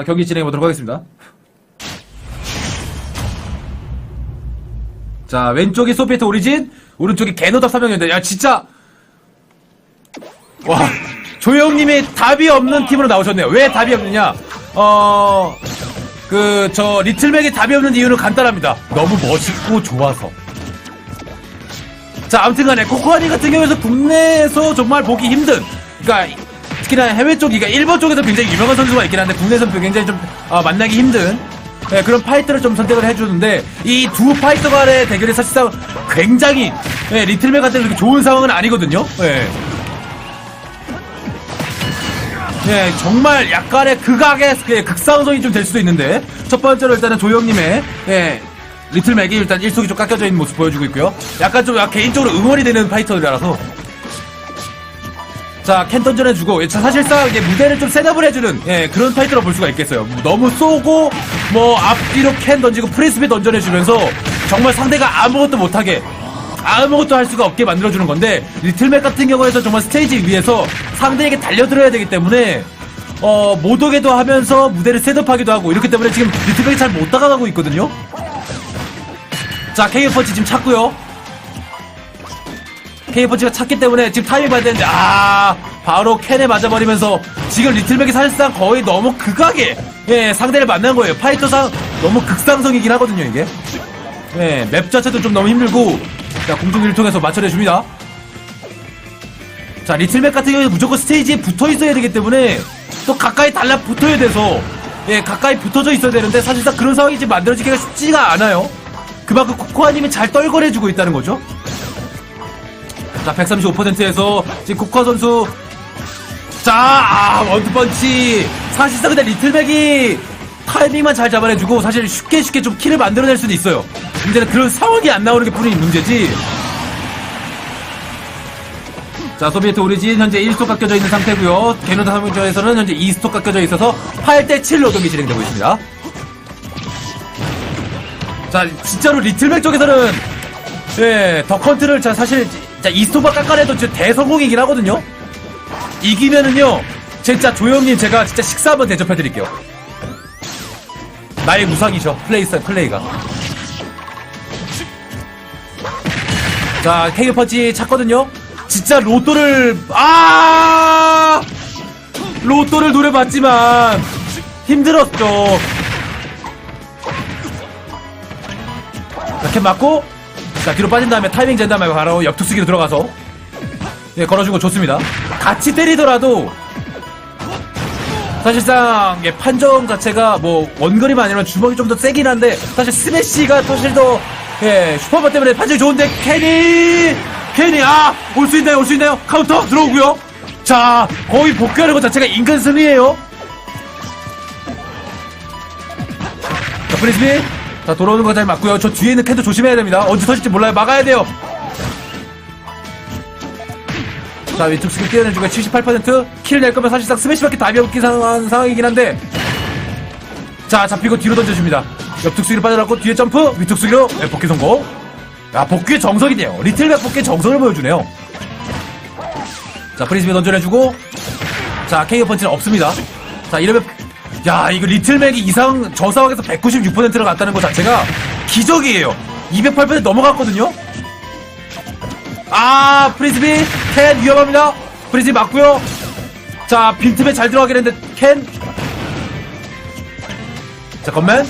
자, 경기 진행해 보도록 하겠습니다. 자, 왼쪽이 소피에트 오리진, 오른쪽이 개노답 사명인데, 야, 진짜! 와, 조영님이 답이 없는 팀으로 나오셨네요. 왜 답이 없느냐? 어, 그, 저, 리틀맥이 답이 없는 이유는 간단합니다. 너무 멋있고 좋아서. 자, 아무튼 간에, 코코아니 같은 경우에서 국내에서 정말 보기 힘든, 그니까, 특히나 해외 쪽, 그러니까 일본 쪽에서 굉장히 유명한 선수가 있긴 한데, 국내에서는 굉장히 좀, 어, 만나기 힘든, 예, 그런 파이터를 좀 선택을 해주는데, 이 두 파이터 간의 대결이 사실상 굉장히, 예, 리틀맥 같은 그렇게 좋은 상황은 아니거든요. 예. 예, 정말 약간의 극악의 예, 극상성이 좀 될 수도 있는데 첫 번째로 일단은 조영님의 예, 리틀맥이 일단 일속이 좀 깎여져 있는 모습 보여주고 있고요. 약간 좀 개인적으로 응원이 되는 파이터들이라서 자, 캔 던전해주고, 예, 자, 사실상 이제 무대를 좀 셋업을 해주는, 예, 그런 파이터로 볼 수가 있겠어요. 너무 쏘고, 뭐, 앞뒤로 캔 던지고, 프리스비 던전해주면서, 정말 상대가 아무것도 못하게, 아무것도 할 수가 없게 만들어주는 건데, 리틀맥 같은 경우에서 정말 스테이지 위에서 상대에게 달려들어야 되기 때문에, 어, 못 오게도 하면서 무대를 셋업하기도 하고, 이렇기 때문에 지금 리틀맥이 잘 못 다가가고 있거든요? 자, 펀치 지금 찾고요. K펀치가 찼기 때문에 지금 타이밍 봐야 되는데 아 바로 캔에 맞아버리면서 지금 리틀맥이 사실상 거의 너무 극하게 예 상대를 만난 거예요. 파이터상 너무 극상성이긴 하거든요 이게. 예맵 자체도 좀 너무 힘들고 자 공중기를 통해서 맞춰내줍니다. 자 리틀맥 같은 경우에 무조건 스테이지에 붙어 있어야 되기 때문에 또 가까이 달라붙어야 돼서 예 가까이 붙어져 있어야 되는데 사실상 그런 상황이 지금 만들어지기가 쉽지가 않아요. 그만큼 코코아님이 잘 떨궈내주고 있다는 거죠 자, 135%에서 지금 코카 선수. 자, 아, 원투펀치. 사실상 근데 리틀맥이 타이밍만 잘 잡아내주고 사실 쉽게 쉽게 좀 킬을 만들어낼 수도 있어요. 문제는 그런 상황이 안 나오는 게 뿐인 문제지. 자, 소비에트 오리진 현재 1스톡 깎여져 있는 상태고요 개노다 사무전에서는 현재 2스톡 깎여져 있어서 8대7로 경기 진행되고 있습니다. 자, 진짜로 리틀맥 쪽에서는 예, 더 컨트를 자 사실 자 이스토바 깎아내도 진짜 대성공이긴 하거든요. 이기면은요, 진짜 조영님 제가 진짜 식사 한번 대접해드릴게요. 나의 무상이죠 플레이 스타일 플레이가. 자 케이오 펀치 찾거든요. 진짜 로또를 아 로또를 노려봤지만 힘들었죠. 이렇게 맞고 자 뒤로 빠진 다음에 타이밍 잰 다음에 바로 옆투수기로 들어가서. 예 걸어주고 좋습니다. 같이 때리더라도 사실상 예, 판정 자체가 뭐 원거리만 아니라 주먹이 좀 더 세긴 한데 사실 스매시가 사실 더 예, 슈퍼바 때문에 판정이 좋은데 케니 케니 아올 수 있나요? 올 수 있나요? 카운터 들어오고요. 자 거의 복귀하는 것 자체가 인간 승리예요. 자 프리스비 자 돌아오는 거 잘 맞고요. 저 뒤에 있는 캔도 조심해야 됩니다. 언제 터질지 몰라요. 막아야 돼요. 자 왼쪽 스킬 뛰어내주고 78% 킬을 낼 거면 사실상 스매시밖에 답이 없긴 상황, 상황이긴 한데. 자 잡히고 뒤로 던져줍니다. 옆쪽 수기로 빠져나고 뒤에 점프 위쪽 수기로 네, 복귀 성공. 야 복귀의 정석이네요. 리틀백 복귀의 정석을 보여주네요. 자 프리스비 던져내주고. 자 KO 펀치는 없습니다. 자 이러면 야 이거 리틀맥이 이상 저 상황에서 196%를 갔다는 것 자체가 기적이에요. 208% 넘어갔거든요? 아 프리스비 캔 위험합니다. 프리스비 맞고요. 자 빈틈에 잘 들어가긴 했는데 캔. 잠깐만.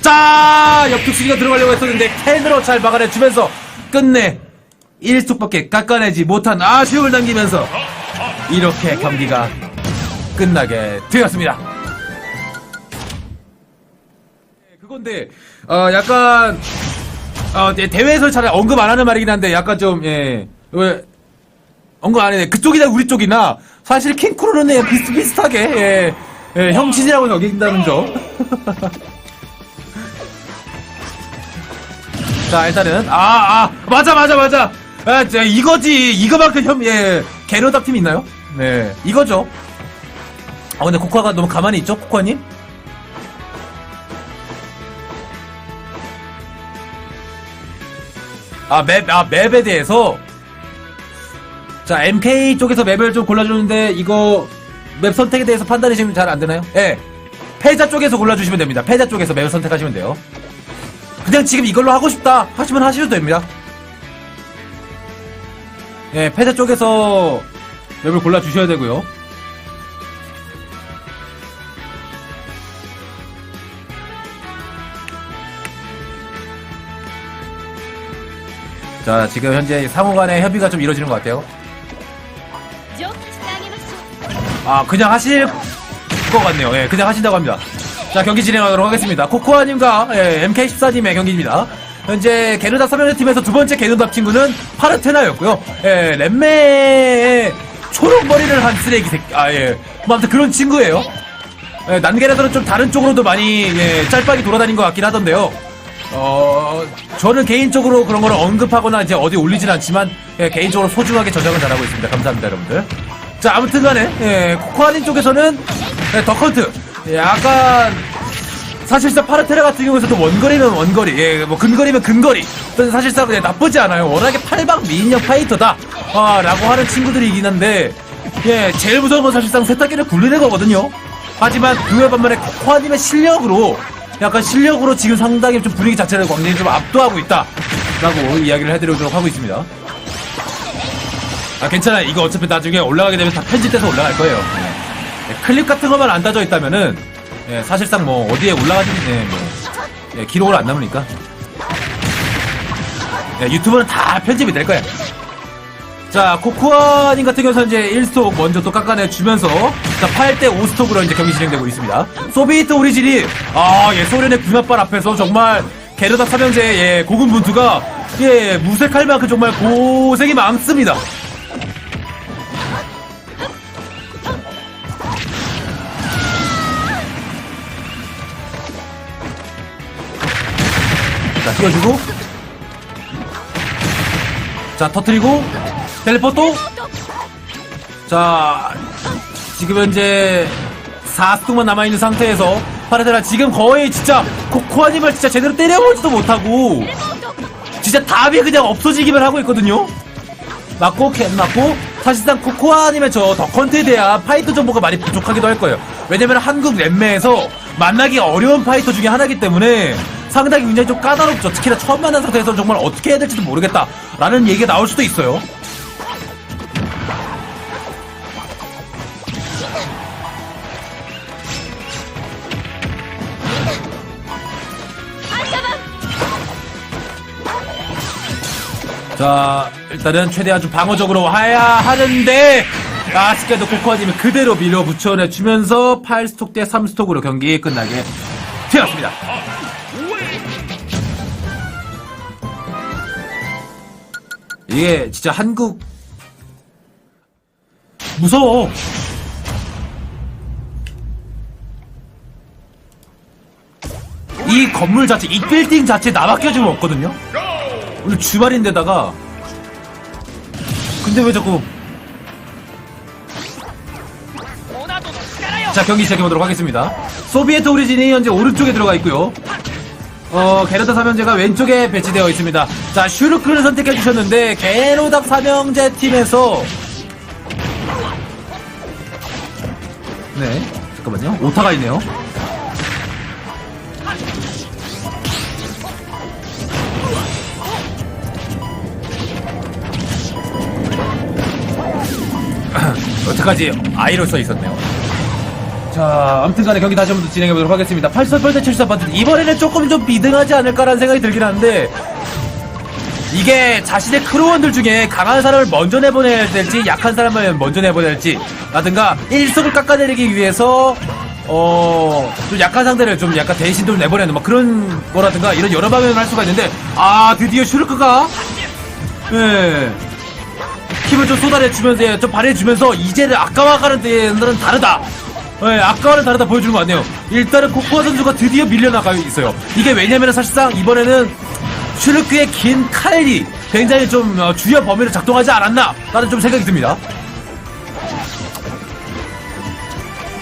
자 옆툭수기가 들어가려고 했었는데 캔으로 잘 막아내주면서 끝내 1툭밖에 깎아내지 못한 아쉬움을 남기면서 이렇게 경기가 끝나게 되었습니다 건데 어 약간 어 네, 대회에서 잘 언급 안 하는 말이긴 한데 약간 좀예왜 언급 안 해. 그쪽이나 우리 쪽이나 사실 킹크루는 예, 비슷비슷하게 예, 예, 형 친이라고 여긴다는 점. 자 일단은 아아 아, 맞아 맞아 맞아 아 자, 이거지 이거만큼 형예 개노답 팀 있나요? 네 이거죠. 아 근데 코코아가 너무 가만히 있죠 코코아님? 아, 맵, 아, 맵에 대해서. 자, MK 쪽에서 맵을 좀 골라주는데, 이거, 맵 선택에 대해서 판단이 지금 잘 안 되나요? 예. 패자 쪽에서 골라주시면 됩니다. 패자 쪽에서 맵을 선택하시면 돼요. 그냥 지금 이걸로 하고 싶다 하시면 하셔도 됩니다. 예, 패자 쪽에서 맵을 골라주셔야 되고요. 자 지금 현재 상호 간의 협의가 좀 이루어지는 것 같아요. 아 그냥 하실 것 같네요. 예 그냥 하신다고 합니다. 자 경기 진행하도록 하겠습니다. 코코아님과 예, MK14님의 경기입니다. 현재 게르다 서면의 팀에서 두 번째 게르답 친구는 파르테나였고요. 예 렘메의 초록 머리를 한 쓰레기 새끼 아예. 뭐 아무튼 그런 친구예요. 예, 난겔에서는 좀 다른 쪽으로도 많이 예, 짤빡이 돌아다닌 것 같긴 하던데요. 어, 저는 개인적으로 그런 거를 언급하거나 이제 어디 올리진 않지만, 예, 개인적으로 소중하게 저장을 잘하고 있습니다. 감사합니다, 여러분들. 자, 아무튼 간에, 예, 코코아님 쪽에서는, 예, 더컨트. 예, 약간, 사실상 파르테라 같은 경우에서도 원거리면 원거리, 예, 뭐 근거리면 근거리. 사실상 예, 나쁘지 않아요. 워낙에 팔방 미인형 파이터다. 아, 라고 하는 친구들이긴 한데, 예, 제일 무서운 건 사실상 세탁기를 굴리는 거거든요. 하지만 그에 반면에 코코아님의 실력으로, 약간 실력으로 지금 상당히 좀 분위기 자체를 굉장히 좀 압도하고 있다. 라고 이야기를 해드리도록 하고 있습니다. 아, 괜찮아요. 이거 어차피 나중에 올라가게 되면 다 편집돼서 올라갈 거예요. 예, 클립 같은 것만 안 따져 있다면은, 예, 사실상 뭐, 어디에 올라가진, 예, 뭐, 예, 기록으로 안 남으니까. 예, 유튜브는 다 편집이 될 거야. 자, 코코아님 같은 경우는 이제 1스톡 먼저 또 깎아내주면서, 자, 8대 5스톡으로 이제 경기 진행되고 있습니다. 소비에트 오리진이, 아, 예, 소련의 군합발 앞에서 정말, 게르다 삼형제, 예, 고군분투가, 예, 무색할 만큼 정말 고생이 많습니다. 자, 띄워주고. 자, 터트리고. 텔레포트. 자, 지금 현재 4스톡만 남아있는 상태에서 파라데라 지금 거의 진짜 코코아님을 진짜 제대로 때려보지도 못하고 진짜 답이 그냥 없어지기만 하고 있거든요. 맞고 캔 맞고 사실상 코코아님의 저 더컨트에 대한 파이터 정보가 많이 부족하기도 할 거예요. 왜냐면 한국 랩매에서 만나기 어려운 파이터 중에 하나이기 때문에 상당히 굉장히 좀 까다롭죠. 특히나 처음 만난 상태에서 정말 어떻게 해야 될지도 모르겠다라는 얘기가 나올 수도 있어요. 자, 일단은 최대한 좀 방어적으로 와야 하는데, 아쉽게도 코코아님이 그대로 밀어 붙여내주면서 8스톡 대 3스톡으로 경기 끝나게 되었습니다. 이게 진짜 한국, 무서워. 이 건물 자체, 이 빌딩 자체 나밖에 좀 없거든요? 오늘 주말인데다가 근데 왜 자꾸 자 경기 시작해보도록 하겠습니다. 소비에트 오리진이 현재 오른쪽에 들어가 있고요. 어 게르다 삼형제가 왼쪽에 배치되어 있습니다. 자 슈르크를 선택해 주셨는데 게르다 삼형제 팀에서 네 잠깐만요. 오타가 있네요 어떡하지? 아이로 써 있었네요. 자, 아무튼 간에 경기 다시 한번 더 진행해보도록 하겠습니다. 8선 대 7선 파트 이번에는 조금 좀 비등하지 않을까라는 생각이 들긴 하는데, 이게 자신의 크루원들 중에 강한 사람을 먼저 내보내야 될지, 약한 사람을 먼저 내보내야 될지, 라든가, 일석을 깎아내리기 위해서, 어, 좀 약한 상대를 좀 약간 대신 좀 내보내는, 뭐 그런 거라든가, 이런 여러 방면을 할 수가 있는데, 아, 드디어 슈르크가, 예. 힘을 좀 쏟아내주면서 예, 좀 발휘해주면서 이제는 아까와 가는 데는 다르다. 예, 아까와는 다르다 보여주는 것 같네요. 일단은 코코아 선수가 드디어 밀려나가 있어요. 이게 왜냐면 사실상 이번에는 슈르크의 긴 칼이 굉장히 좀 어, 주요 범위를 작동하지 않았나 라는 좀 생각이 듭니다.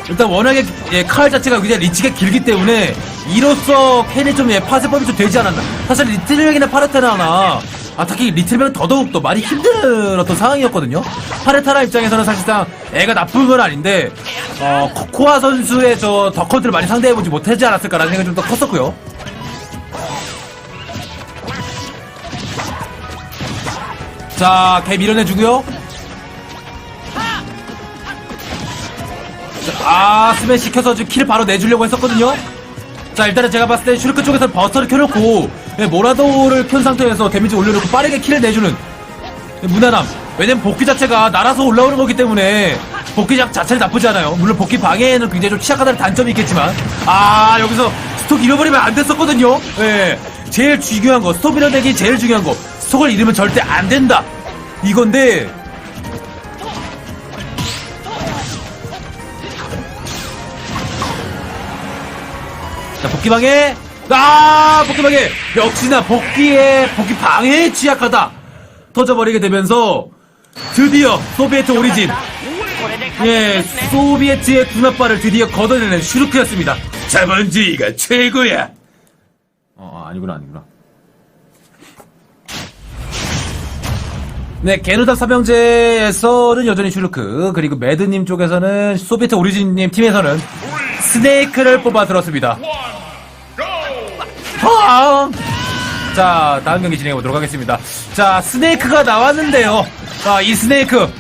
일단 워낙에 예, 칼 자체가 굉장히 리치가 길기 때문에 이로써 캔이 좀 예, 파쇄법이 좀 되지 않았나. 사실 리틀렉이나 파르테나나 아, 특히 리틀맨은 더더욱 더 많이 어떤 상황이었거든요. 파레타라 입장에서는 사실상 애가 나쁜 건 아닌데, 어, 코코아 선수의 저 덕커들을 많이 상대해보지 못하지 않았을까라는 생각이 좀 더 컸었고요. 자, 개 밀어내주고요. 자, 아, 스매시 켜서 지금 킬 바로 내주려고 했었거든요. 자, 일단은 제가 봤을 때 슈르크 쪽에서 버스터를 켜놓고 예, 모라도를 켠 상태에서 데미지 올려놓고 빠르게 킬을 내주는 예, 무난함. 왜냐면 복귀 자체가 날아서 올라오는 거기 때문에 복귀 작 자체는 나쁘지 않아요. 물론 복귀 방해에는 굉장히 좀 취약하다는 단점이 있겠지만 아 여기서 스톡 잃어버리면 안 됐었거든요. 예, 제일 중요한 거 스톡 잃어내기 제일 중요한 거 스톡을 잃으면 절대 안 된다. 이건데 자, 복귀 방해. 아, 복귀방해. 역시나 복귀에, 복귀 방해에 취약하다. 터져버리게 되면서 드디어 소비에트 오리진. 예, 소비에트의 군합발을 드디어 걷어내는 슈르크였습니다. 자본주의가 최고야. 어, 아니구나, 아니구나. 네, 게누다 삼형제에서는 여전히 슈르크, 그리고 매드님 쪽에서는 소비에트 오리진님 팀에서는 스네이크를 뽑아 들었습니다. 다음! 자, 다음 경기 진행해 보도록 하겠습니다. 자, 스네이크가 나왔는데요. 아, 이 스네이크.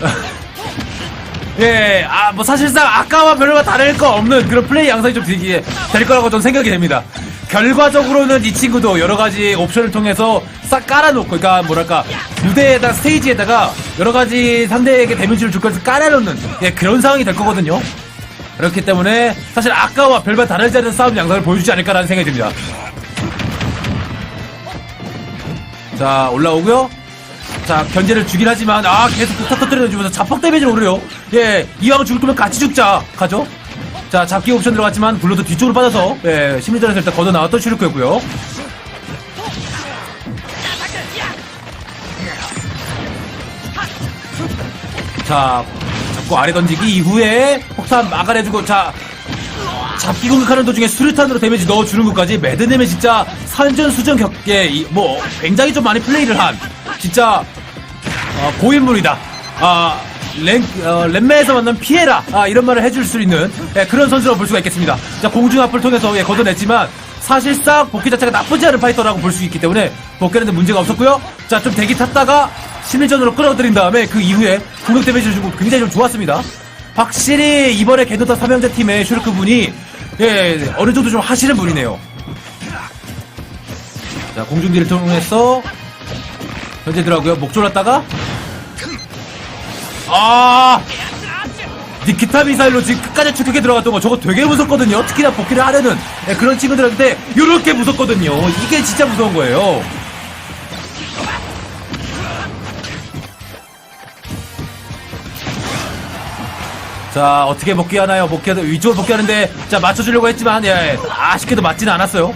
예, 아, 뭐 사실상 아까와 별로 다를 거 없는 그런 플레이 양상이 좀 되게 될 거라고 좀 생각이 됩니다. 결과적으로는 이 친구도 여러 가지 옵션을 통해서 싹 깔아놓고, 그러니까 뭐랄까 무대에다 스테이지에다가 여러 가지 상대에게 데미지를 줄 것을 깔아놓는 예, 그런 상황이 될 거거든요. 그렇기 때문에 사실 아까와 별반 다르지 않은 싸움 양상을 보여주지 않을까라는 생각이 듭니다. 자 올라오고요. 자 견제를 주긴 하지만 아 계속 폭탄 터뜨려주면서 자폭 데미지를 오르요. 예 이왕 죽을 거면 같이 죽자 가죠. 자 잡기 옵션 들어갔지만 블러드 뒤쪽으로 빠져서 예 심리전에서 일단 걷어 나왔던 슈르크였고요. 자 잡고 아래 던지기 이후에 폭탄 막아내주고 자 잡기 공격하는 도중에 수류탄으로 데미지 넣어주는 것까지 매드넴의 진짜 산전수전 격계 이- 뭐 굉장히 좀 많이 플레이를 한 진짜 어, 고인물이다. 아 랭, 어, 렘메에서 만난 피에라 아, 이런 말을 해줄 수 있는 예, 그런 선수라고 볼 수가 있겠습니다. 자 공중압을 통해서 예, 걷어냈지만 사실상 복귀 자체가 나쁘지 않은 파이터라고 볼 수 있기 때문에 복귀하는데 문제가 없었고요. 자 좀 대기 탔다가 심리전으로 끌어들인 다음에 그 이후에 공격 데미지를 주고 굉장히 좀 좋았습니다. 확실히 이번에 개도타 삼형제 팀의 슈르크 분이 예 어느 정도 좀 하시는 분이네요. 자 공중기를 통해서 현재 들어가고요. 목 졸랐다가 아 니키타 미사일로 지금 끝까지 축하게 들어갔던 거 저거 되게 무섭거든요. 특히나 복귀를 하려는 예, 그런 친구들한테 이렇게 무섭거든요. 이게 진짜 무서운 거예요. 자 어떻게 복귀하나요? 복귀하다 위쪽으로 복귀하는데 자 맞춰주려고 했지만 예, 아쉽게도 맞지는 않았어요.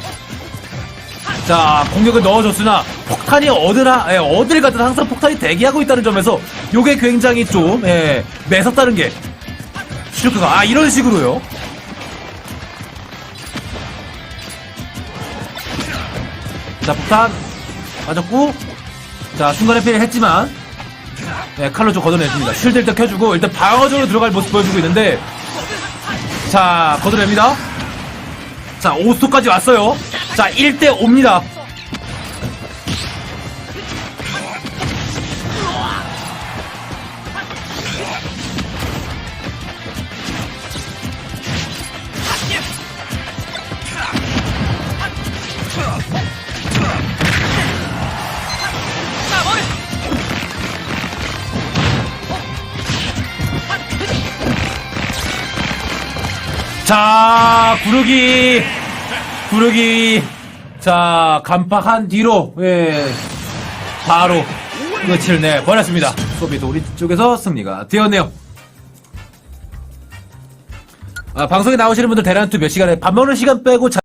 자 공격을 넣어줬으나 폭탄이 어디나 예, 어딜 가든 항상 폭탄이 대기하고 있다는 점에서 요게 굉장히 좀 예, 매섭다는 게 슈크가 아 이런 식으로요. 자 폭탄 맞았고 자 순간에 피해 했지만 네, 칼로 좀 걷어냈습니다. 쉴드 일단 켜주고 일단 방어적으로 들어갈 모습 보여주고 있는데 자 걷어냅니다. 자 5스토까지 왔어요. 자 1대 5입니다. 자, 구르기, 구르기. 자, 간파한 뒤로, 예, 바로 끝을 내 버렸습니다. 소비도 우리 쪽에서 승리가 되었네요. 아, 방송에 나오시는 분들 대란투 몇 시간에 밥 먹는 시간 빼고 자...